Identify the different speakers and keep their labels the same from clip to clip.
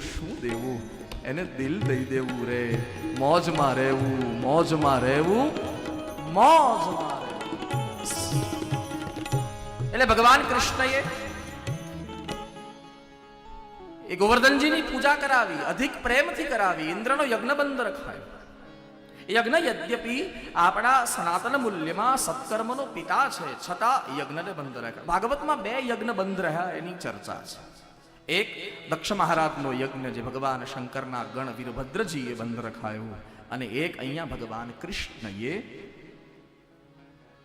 Speaker 1: શું દેવું? એને દિલ દઈ દેવું રે. મોજમાં રહેવું મોજમાં રહેવું મોજમાં એટલે ભગવાન કૃષ્ણએ એ ગોવર્ધનજીની પૂજા કરાવી, અધિક પ્રેમથી કરાવી, ઇન્દ્રનો યજ્ઞ બંધ રખાયો યજ્ઞ યદ્યપી આપણા સનાતન મૂલ્યમાં સત્કર્મનો પિતા છે, છતાં યજ્ઞને બંધ રાખ્યા. ભાગવતમાં બે યજ્ઞ બંધ રહ્યા, એની ચર્ચા છે. એક દક્ષ મહારાજનો યજ્ઞ જે ભગવાન શંકરના ગણ વીરભદ્રજીએ બંધ રખાયો અને એક અહીંયા ભગવાન કૃષ્ણએ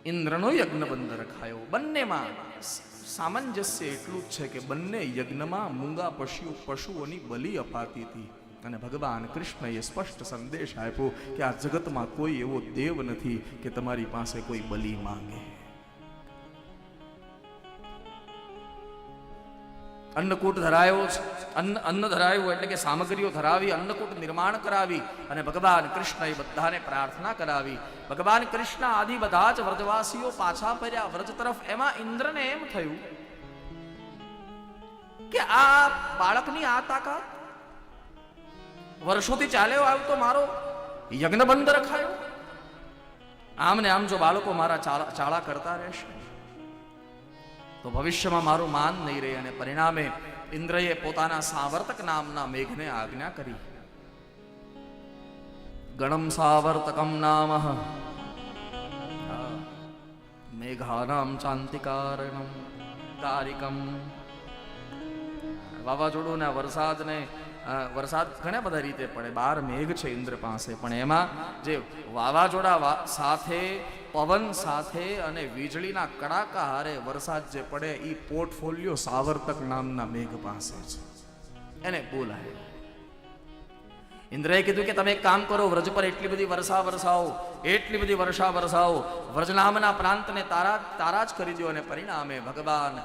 Speaker 1: ઇન્દ્રનો યજ્ઞ બંધ રખાયો. બંનેમાં સામંજસ્ય એટલું જ છે કે બંને યજ્ઞમાં મૂંગા પશુ, પશુઓની બલિ અપાતી હતી. અને ભગવાન કૃષ્ણએ સ્પષ્ટ સંદેશ આપ્યો કે આ જગતમાં કોઈ એવો દેવ નથી કે તમારી પાસે કોઈ બલિ માંગે. અન્નકૂટ ધરાયો છે. અન્ન અન્ન ધરાયું એટલે કે સામગ્રીઓ ધરાવી, અન્નકૂટ નિર્માણ કરાવી અને ભગવાન કૃષ્ણએ બધાને પ્રાર્થના કરાવી. ભગવાન કૃષ્ણ આદિ બધા જ વ્રજવાસીઓ પાછા ફર્યા. વ્રજ તરફ એમાં ઇન્દ્રને એમ થયું કે આ બાળકની આ તાકાત? વર્ષોથી ચાલ્યો આવ્યો તો મારો યજ્ઞ બંધ રખાયો. આમ ને આમ જો બાળકો મારા ચાળા કરતા રહેશે? તો ભવિષ્યમાં મારું માન નહીં રહે અને પરિણામે ઇન્દ્રએ પોતાના સાવર્તક નામના મેઘને આજ્ઞા કરી. ગણમ સાવર્તકમ નામ. મેઘાનામ ચાંતિકારણમ કારિકમ વાવાઝોડું વરસાદને વરસાદ ઘણા બધા રીતે પડે. બાર મેઘ છે ઇન્દ્ર પાસે. પણ એમાં જે વાવાઝોડા સાથે પવન સાથે અને વીજળીના કડાકા હારે વરસાદ જે પડે એ પોર્ટફોલિયો સાવર્તક નામના મેઘ પાસે છે. એને બોલાય. ઇન્દ્રએ કીધું કે તમે એક કામ કરો, વ્રજ પર એટલી બધી વર્ષા વરસાવો, એટલી બધી વર્ષા વરસાવો. વ્રજ નામના પ્રાંતને તારા તારા જ કરી દો અને પરિણામે ભગવાન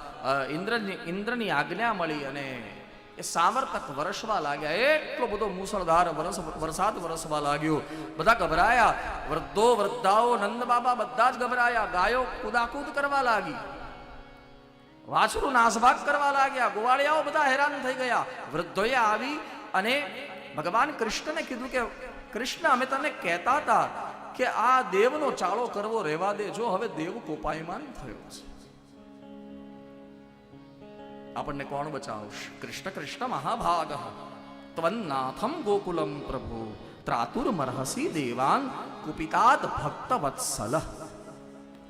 Speaker 1: ઇન્દ્રની ઇન્દ્રની આજ્ઞા મળી અને એ સાવર્તક વરસવા લાગ્યા એટલો બધો મુસળધાર વરસ વરસાદ વરસવા લાગ્યો બધા ગભરાયા વૃદ્ધો વૃદ્ધાઓ નંદ બાબા બધા જ ગભરાયા ગાયો કુદાકૂદ કરવા લાગી વાછરું નાસભાગ કરવા લાગ્યા ગોવાળિયાઓ બધા હેરાન થઈ ગયા વૃદ્ધોએ આવી અને ભગવાન કૃષ્ણને કીધું કે કૃષ્ણ અમે તને કહેતા હતા કે આ દેવનો ચાળો કરવો રહેવા દે જો હવે દેવ કોપાયમાન થયો છે આપણને કોણ બચાવશે? કૃષ્ણ કૃષ્ણ મહાભાગ. ત્વન્નાથમ ગોકુલમ પ્રભુ. ત્રાતુર્મરહસી દેવાન કુપિતાત ભક્ત વત્સલ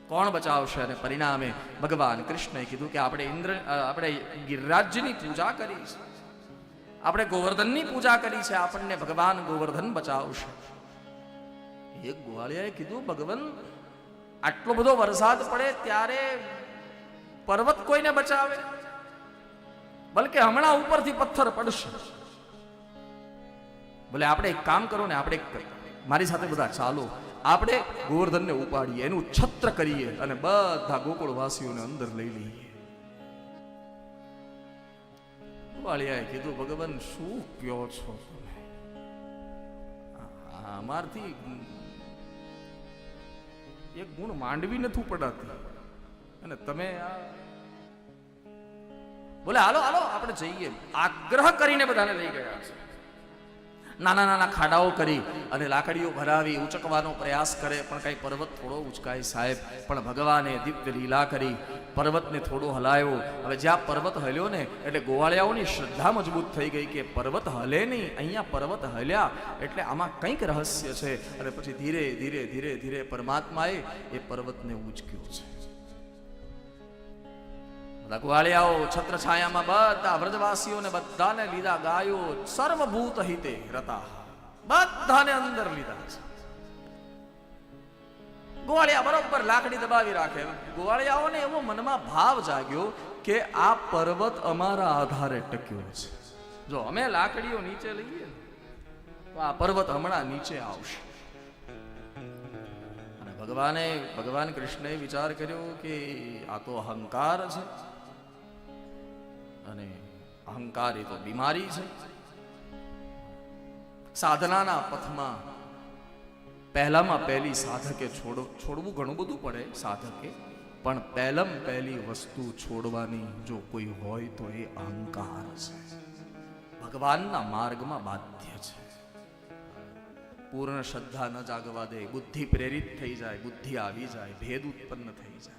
Speaker 1: કોણ બચાવશે અને પરિણામે ભગવાન કૃષ્ણએ કીધું કે આપણે ઇન્દ્ર આપણે ગિરિરાજ્યની પૂજા કરી છે. આપણે ગોવર્ધનની પૂજા કરી છે. આપણને ભગવાન ગોવર્ધન બચાવશે. એક ગોવાળિયાએ કીધું, ભગવાન, આટલો બધો વરસાદ પડે ત્યારે પર્વત કોઈને બચાવે? બલકે હમણાં ઉપરથી પથ્થર પડશે. ભલે આપણે એક કામ કરો ને આપણે મારી સાથે બધા ચાલો. આપણે ગોવર્ધનને ઉપાડીએ, એનું છત્ર કરીએ અને બધા ગોકુળવાસીઓને અંદર લઈ લઈએ. વાળિયાએ કીધું, ભગવાન, શું કયો છો અમારથી એક ગુણ માંડવી નથી પડાતી અને તમે આ બોલે, હાલો હાલો, આપણે જઈએ. આગ્રહ કરીને બધાને લઈ ગયા છે. નાના નાના ખાડાઓ કરી અને લાકડીઓ ભરાવી ઉચકવાનો પ્રયાસ કરે, પણ કઈ પર્વત થોડો ઉચકાય સાહેબ. પણ ભગવાને દિવ્ય લીલા કરી, પર્વતને થોડો હલાયો હવે જ્યાં પર્વત હલ્યો ને, એટલે ગોવાળિયાઓની શ્રદ્ધા મજબૂત થઈ ગઈ કે પર્વત હલે નહીં, અહીંયા પર્વત હલ્યા. એટલે આમાં કંઈક રહસ્ય છે. અને પછી ધીરે ધીરે ધીરે ધીરે પરમાત્માએ એ પર્વતને ઉચક્યો છે. બધા ગ્વાળિયાઓ છત્ર છાયામાં બધા વ્રજવાસીઓને બધાને લીધા ગાયો સર્વભૂત હિતે રતા. બધાને અંદર લીધા છે. ગોવાળિયા બરોબર લાકડી દબાવી રાખે. ગોવાળિયાઓને એવો મનમાં ભાવ જાગ્યો કે આ પર્વત અમારા આધારે ટક્યો છે. જો અમે લાકડીઓ નીચે લઈએ તો આ પર્વત હમણાં નીચે આવશે. અને ભગવાને, ભગવાન કૃષ્ણએ વિચાર કર્યો કે આ તો અહંકાર છે. અહંકાર એ તો બીમારી છે. સાધનાના પથમાં પહેલામાં પહેલી સાધકે છોડ, છોડવું ઘણું બધું પડે સાધકે, પણ પહેલમ પહેલી વસ્તુ છોડવાની જો કોઈ હોય તો એ અહંકાર છે. ભગવાનના માર્ગમાં બાધ્ય છે. પૂર્ણ શ્રદ્ધા ન જાગવા દે, બુદ્ધિ પ્રેરિત થઈ જાય, બુદ્ધિ આવી જાય, ભેદ ઉત્પન્ન થઈ જાય.